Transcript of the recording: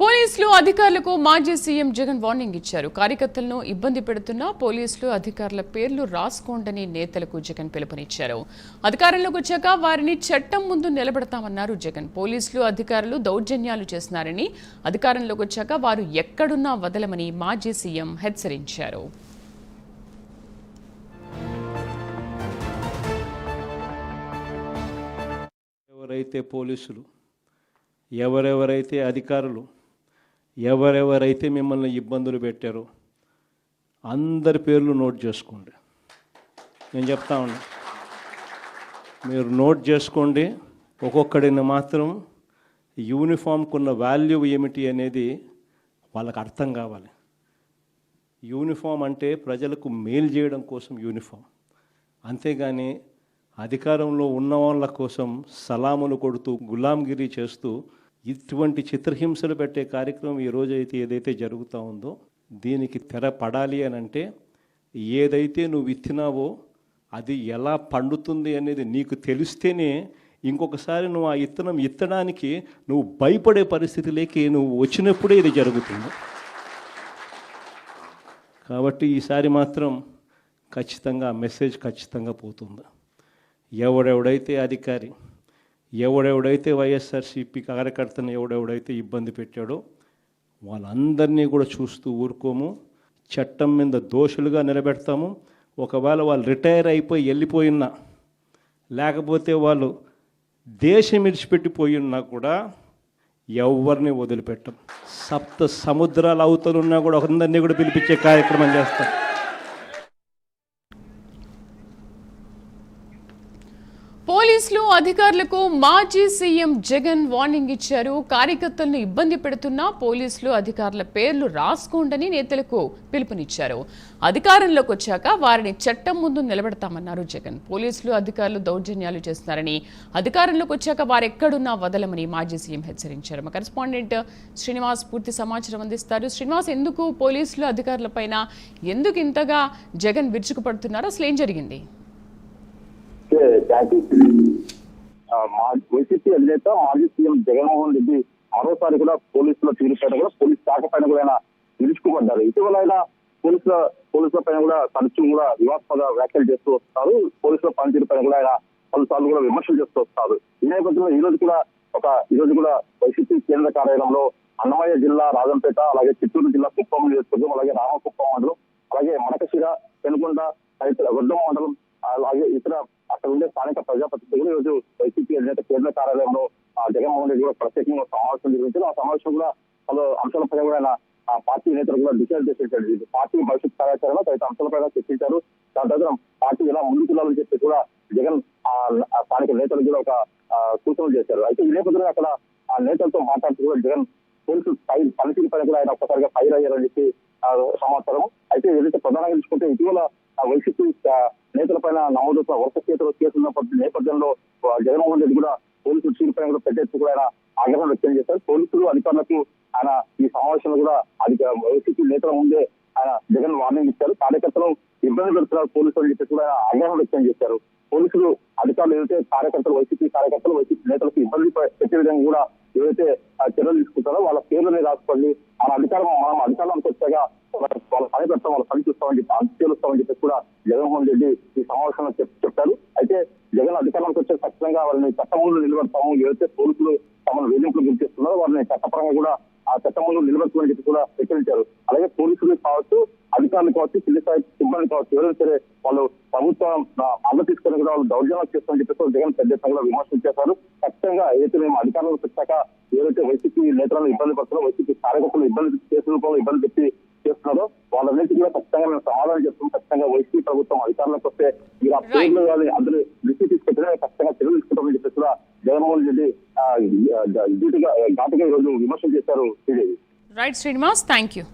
పోలీసులు అధికారులకు మాజీ సీఎం జగన్ వార్నింగ్ ఇచ్చారు. కార్యకర్తలను ఇబ్బంది పెడుతున్న పోలీసులు అధికారుల పేర్లు రాసుకోండని నేతలకు జగన్ పిలుపునిచ్చారు. అధికారంలోకి వచ్చాక వారిని చట్టం ముందు నిలబెడతామన్నారు జగన్. పోలీసులు అధికారులు దౌర్జన్యాలు చేస్తున్నారని అధికారంలోకి వచ్చాక వారు ఎక్కడున్నా వదలమని మాజీ సీఎం హెచ్చరించారు. ఎవరైతే పోలీసులు ఎవరెవరైతే అధికారులు ఎవరెవరైతే మిమ్మల్ని ఇబ్బందులు పెట్టారో అందరి పేర్లు నోట్ చేసుకోండి. నేను చెప్తా ఉన్నా మీరు నోట్ చేసుకోండి. ఒక్కొక్కడిని మాత్రం యూనిఫామ్కు ఉన్న వాల్యూ ఏమిటి అనేది వాళ్ళకి అర్థం కావాలి. యూనిఫామ్ అంటే ప్రజలకు మేలు చేయడం కోసం యూనిఫామ్. అంతేగాని అధికారంలో ఉన్న వాళ్ళ కోసం సలాములు కొడుతూ గులాంగిరి చేస్తూ ఇటువంటి చిత్రహింసలు పెట్టే కార్యక్రమం ఈ రోజు అయితే ఏదైతే జరుగుతూ ఉందో దీనికి తెర పడాలి అని అంటే ఏదైతే నువ్వు విత్తినావో అది ఎలా పండుతుంది అనేది నీకు తెలిస్తేనే ఇంకొకసారి నువ్వు ఆ ఇత్తనం ఇత్తడానికి నువ్వు భయపడే పరిస్థితిలోకి నువ్వు వచ్చినప్పుడే ఇది జరుగుతుంది. కాబట్టి ఈసారి మాత్రం ఖచ్చితంగా ఆ మెసేజ్ ఖచ్చితంగా పోతుంది. ఎవడెవడైతే అధికారి ఎవడెవడైతే వైఎస్ఆర్సీపీ కార్యకర్తను ఎవడెవడైతే ఇబ్బంది పెట్టాడో వాళ్ళందరినీ కూడా చూస్తూ ఊరుకోము. చట్టం మీద దోషులుగా నిలబెడతాము. ఒకవేళ వాళ్ళు రిటైర్ అయిపోయి వెళ్ళిపోయినా లేకపోతే వాళ్ళు దేశం విడిచిపెట్టిపోయినా ఉన్నా కూడా ఎవరిని వదిలిపెట్టం. సప్త సముద్రాల అవతలున్నా కూడా అందరినీ కూడా పిలిపించే కార్యక్రమం చేస్తాం. పోలీసులు అధికారులకు మాజీ సీఎం జగన్ వార్నింగ్ ఇచ్చారు. కార్యకర్తలను ఇబ్బంది పెడుతున్న పోలీసులు అధికారుల పేర్లు రాసుకోండని నేతలకు పిలుపునిచ్చారు. అధికారంలోకి వచ్చాక వారిని చట్టం ముందు నిలబెడతామన్నారు జగన్. పోలీసులు అధికారులు దౌర్జన్యాలు చేస్తున్నారని అధికారంలోకి వచ్చాక వారెక్కడున్నా వదలమని మాజీ సీఎం హెచ్చరించారు. మా కరెస్పాండెంట్ శ్రీనివాస్ పూర్తి సమాచారం అందిస్తారు. శ్రీనివాస్ ఎందుకు పోలీసులు అధికారులపైన ఎందుకు ఇంతగా జగన్ విరుచుకుపడుతున్నారు? అసలు ఏం జరిగింది? మా వైసీపీ అధినేత మాజీ సీఎం జగన్మోహన్ రెడ్డి మరోసారి కూడా పోలీసుల తీరుపైన కూడా పోలీస్ శాఖ పైన కూడా ఆయన నిలుచుకోబడ్డారు ఇటీవల ఆయన పోలీసుల పోలీసుల పైన కూడా తరచూ కూడా వివాదాస్పద వ్యాఖ్యలు చేస్తూ వస్తారు. పోలీసుల పనితీరు పైన కూడా ఆయన పలుసార్లు కూడా విమర్శలు చేస్తూ వస్తారు. ఈ నేపథ్యంలో ఈ రోజు కూడా ఒక ఈ రోజు కూడా వైసీపీ కేంద్ర కార్యాలయంలో అన్నమయ్య జిల్లా రాజంపేట అలాగే చిత్తూరు జిల్లా కుప్పం నియోజకవర్గం అలాగే రామకుప్పం మండలం అలాగే మడకశిర పెనుకొండ తదితర వడ్డం మండలం అలాగే ఇతర అక్కడ ఉండే స్థానిక ప్రజాప్రతినిధులు ఈ రోజు వైసీపీ అధినేత కేంద్ర కార్యాలయంలో జగన్మోహన్ రెడ్డి కూడా ప్రత్యేకంగా సమావేశం నిర్వహించారు. ఆ సమావేశం కూడా పలు అంశాలపై కూడా ఆయన పార్టీ నేతలు కూడా డిసైడ్ చేసేసారు. పార్టీ భవిష్యత్ కార్యాచరణ తదితర అంశాలపై చర్చించారు. దాని తదనంతరం పార్టీ ఎలా ముందుకు వెళ్ళాలని చెప్పి కూడా జగన్ స్థానిక నేతలు కూడా ఒక సూచనలు చేశారు. అయితే ఈ నేపథ్యంలో అక్కడ ఆ నేతలతో మాట్లాడుతూ కూడా జగన్ పోలీసు ఫైర్ పనితీరు పైన కూడా ఆయన ఒక్కసారిగా ఫైర్ అయ్యారని చెప్పి సమాచారం. అయితే ఏదైతే ప్రధానంగా తీసుకుంటే ఇటీవల వైసీపీ నేతల పైన నమోదవుతున్న వరుస కేసులు కేసుల నేపథ్యంలో జగన్మోహన్ రెడ్డి కూడా పోలీసు తీరు పైన కూడా పెద్ద ఎత్తున కూడా ఆయన ఆగ్రహం వ్యక్తం చేశారు. పోలీసులు అధికారులకు ఆయన ఈ సమావేశంలో కూడా అధిక వైసీపీ నేతల ముందే ఆయన జగన్ వార్నింగ్ ఇచ్చారు. కార్యకర్తలు ఇబ్బంది పెడుతున్నారు పోలీసులు అని కూడా ఆయన ఆగ్రహం వ్యక్తం చేశారు. పోలీసులు అధికారులు ఏదైతే కార్యకర్తలు వైసీపీ కార్యకర్తలు వైసీపీ నేతలకు ఇబ్బంది పెట్టే విధంగా కూడా ఏదైతే ఆ, చర్యలు తీసుకుంటారో వాళ్ళ పేర్లని రాసుకోండి. మన అధికారం మనం అధికారంలోకి వచ్చాక వాళ్ళ వాళ్ళ పని పెడతాం వాళ్ళ పని చూస్తామని చెప్పి అంత తేలుస్తామని చెప్పి కూడా జగన్మోహన్ రెడ్డి ఈ సమావేశంలో చెప్పారు. అయితే జగన్ అధికారంలోకి వచ్చే ఖచ్చితంగా వాళ్ళని చట్టంలో నిలబెడతాము. ఏదైతే పోలీసులు తమను వేధింపులు గుర్తిస్తున్నారో వారిని చట్టపరంగా కూడా ఆ చట్టంలో నిలబెడతామని చెప్పి కూడా హెచ్చరించారు. అలాగే పోలీసులు కావచ్చు అధికారులు కావచ్చు కింది స్థాయి సిబ్బంది కావచ్చు ఎవరైనా సరే వాళ్ళు ప్రభుత్వం మద్దతు తీసుకొని కూడా వాళ్ళు దౌర్జన్యాలు చేస్తామని చెప్పి కూడా జగన్ పెద్ద ఎత్తున విమర్శలు చేశారు. ఖచ్చితంగా ఏదైతే మేము అధికారంలోకి వచ్చాక ఏదైతే వైసీపీ నేతలను ఇబ్బంది పడుతున్నారో వైసీపీ కార్యకర్తలు ఇబ్బంది రూపంలో ఇబ్బంది పెట్టి చేస్తున్నారో వాళ్ళన్నింటికి కూడా ఖచ్చితంగా మేము సమాధానం చెప్తాం. ఖచ్చితంగా వైసీపీ ప్రభుత్వం అధికారంలోకి వస్తే మీరు ఆ పేర్లు కానీ అందరూ దృష్టి తీసుకెళ్తే ఖచ్చితంగా చర్యలు తీసుకుంటామని చెప్పేసి కూడా జగన్మోహన్ రెడ్డి డ్యూటీగా ఘాటుగా ఈ రోజు విమర్శలు చేశారు రైట్ శ్రీనివాస్ థ్యాంక్ యూ